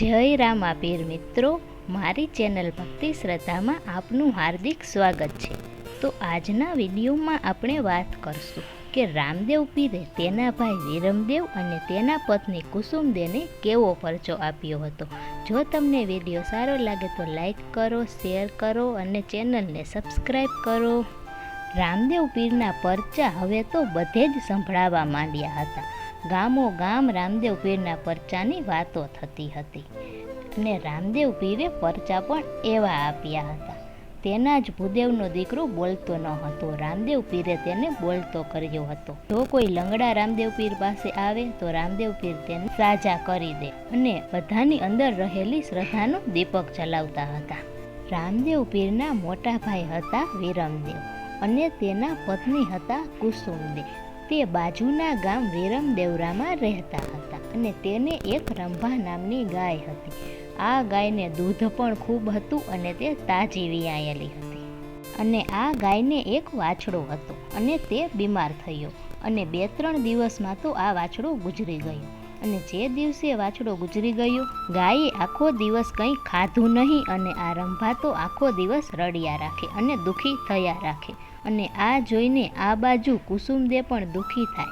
જય રામા પીર મિત્રો, મારી ચેનલ ભક્તિ શ્રદ્ધામાં આપનું હાર્દિક સ્વાગત છે. તો આજના વિડીયોમાં આપણે વાત કરશું કે રામદેવ પીરે તેના ભાઈ વિરમદેવ અને તેના પત્ની કુસુમદેને કેવો પરચો આપ્યો હતો. જો તમને વીડિયો સારો લાગે તો લાઈક કરો, શેર કરો અને ચેનલને સબસ્ક્રાઈબ કરો. રામદેવ પીરના પરચા હવે તો બધે જ સંભળાવા માંડ્યા હતા. ગામો ગામ રામદેવ પીરના પરચાની વાતો થતી હતી. અને રામદેવ પીરે પરચા પણ એવા આપ્યા હતા. તેના જ ભૂદેવનો દીકરો બોલતો ન હતો. રામદેવ પીરે તેને બોલતો કર્યો હતો. જો કોઈ લંગડા રામદેવ પીર પાસે આવે તો રામદેવ પીર તેને સાજા કરી દે અને બધાની અંદર રહેલી શ્રદ્ધાનો દીપક જલાવતા હતા. રામદેવ પીરના મોટા ભાઈ હતા વિરમદેવ. અને તેના પત્ની હતા કુસુમદેવ તે બાજુના ગામ વિરમદેવરામાં રહેતા હતા અને તેને એક રંભા નામની ગાય હતી. આ ગાયને દૂધ પણ ખૂબ હતું અને તે તાજી વિયાયેલી હતી. અને આ ગાયને એક વાછડો હતો અને તે બીમાર થયો અને બે ત્રણ દિવસમાં તો આ વાછડો ગુજરી ગયો. અને જે દિવસે વાછડો ગુજરી ગયો, ગાયે આખો દિવસ કંઈ ખાધું નહીં અને આ રંભા તો આખો દિવસ રડ્યા રાખે અને દુઃખી થયા રાખે. અને આ જોઈને આ બાજુ કુસુમદે પણ દુઃખી થાય.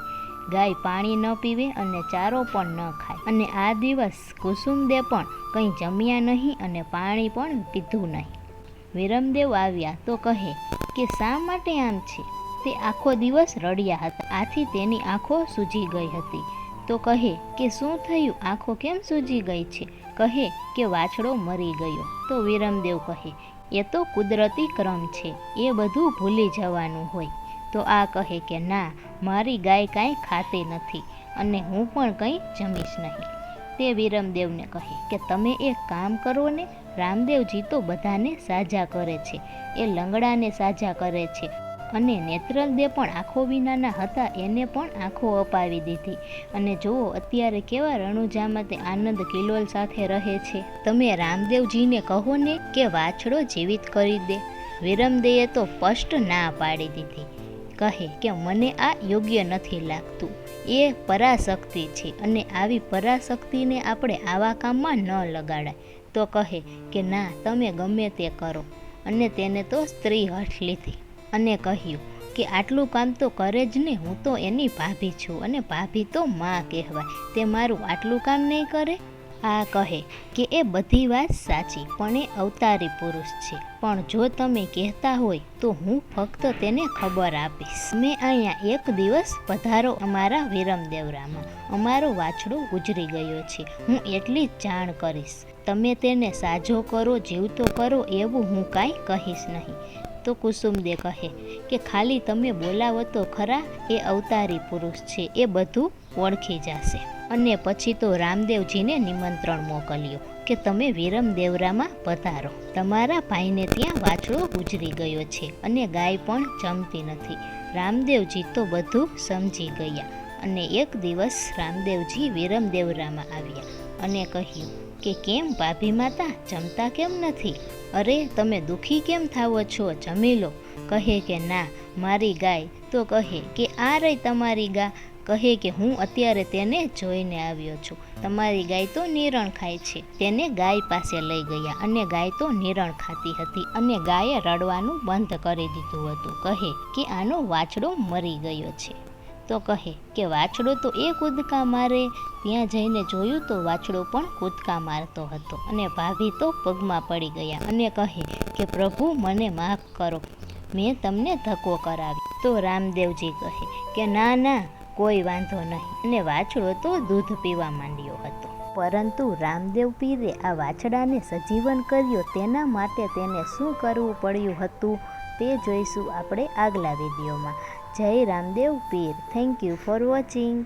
ગાય પાણી ન પીવે અને ચારો પણ ન ખાય. અને આ દિવસ કુસુમદે પણ કંઈ જમ્યા નહીં અને પાણી પણ પીધું નહીં. વિરમદેવ આવ્યા તો કહે, કે શા માટે આમ છે? તે આખો દિવસ રડ્યા હતા. આથી તેની આંખો સૂજી ગઈ હતી. તો કહે, કે શું થયું? આંખો કેમ સૂજી ગઈ છે? કહે કે વાછડો મરી ગયો. તો વિરમદેવ કહે એ તો કુદરતી ક્રમ છે, એ બધું ભૂલી જવાનું હોય. તો આ કહે કે, ના, મારી ગાય કાંઈ ખાતી નથી અને હું પણ કંઈ જમીશ નહીં. તે વિરમદેવને કહે કે, તમે એક કામ કરો ને, રામદેવજી તો બધાને સાજા કરે છે, એ લંગડાને સાજા કરે છે અને નેત્રલદે પણ આંખો વિનાના હતા, એને પણ આંખો અપાવી દીધી. અને જુઓ, અત્યારે કેવા રણુજામાં તે આનંદ કિલોલ સાથે રહે છે. તમે રામદેવજીને કહો ને કે વાછડો જીવિત કરી દે. વિરમદેએ તો સ્પષ્ટ ના પાડી દીધી. કહે કે મને આ યોગ્ય નથી લાગતું. એ પરાશક્તિ છે અને આવી પરાશક્તિને આપણે આવા કામમાં ન લગાડાય. તો કહે કે ના, તમે ગમે તે કરો. અને તેને તો સ્ત્રી હઠ લીધી. અને કહ્યું, કે આટલું કામ તો કરે જ ને, હું તો એની ભાભી છું અને ભાભી તો માં કહેવાય. તે મારું આટલું કામ નહીં કરે? આ કહે, કે એ બધી વાત સાચી, પણ એ અવતારી પુરુષ છે. પણ જો તમે કહેતા હોય, તો હું ફક્ત તેને ખબર આપીશ. મેં અહીંયા એક દિવસ પધારો અમારા વિરમદેવરામાં. અમારો વાછડો ગુજરી ગયો છે. હું એટલી જ જાણ કરીશ. તમે તેને સાજો કરો, જીવતો કરો, એવું હું કાંઈ કહીશ નહીં. તો કુસુમદે કહે કે ખાલી તમે બોલાવો તો ખરા, એ અવતારી પુરુષ છે, એ બધું ઓળખી જશે. અને પછી તો રામદેવજીને નિમંત્રણ મોકલ્યું કે તમે વિરમદેવરામાં પધારો. તમારા ભાઈને ત્યાં વાછડો ગુજરી ગયો છે અને ગાય પણ જમતી નથી. રામદેવજી તો બધું સમજી ગયા અને એક દિવસ રામદેવજી વિરમદેવરામાં આવ્યા અને કહ્યું કે કેમ ભાભી માતા જમતા કેમ નથી? અરે, તમે દુઃખી કેમ થાવો છો? જમી લો. કહે કે ના, મારી ગાય. તો કહે કે, આ રહી તમારી ગા. કહે કે, હું અત્યારે તેને જોઈને આવ્યો છું. તમારી ગાય તો નિરણ ખાય છે. તેને ગાય પાસે લઈ ગયા અને ગાય તો નિરણ ખાતી હતી અને ગાયે રડવાનું બંધ કરી દીધું હતું. કહે કે, આનો વાછડો મરી ગયો છે. તો કહે કે વાછડો તો એ કૂદકા મારે. ત્યાં જઈને જોયું તો વાછડો પણ કૂદકા મારતો હતો અને ભાભી તો પગમાં પડી ગયા અને કહે કે પ્રભુ મને માફ કરો. મેં તમને ધક્કો કરાવ્યો. તો રામદેવજી કહે કે ના ના, કોઈ વાંધો નહીં. અને વાછડો તો દૂધ પીવા માંડ્યો હતો. પરંતુ રામદેવ પીરે આ વાછડાને સજીવન કર્યો. તેના માટે તેને શું કરવું પડ્યું હતું તે જોઈશું આપણે આગલા વિડીયોમાં. જય Ramdev Pir. Thank you for watching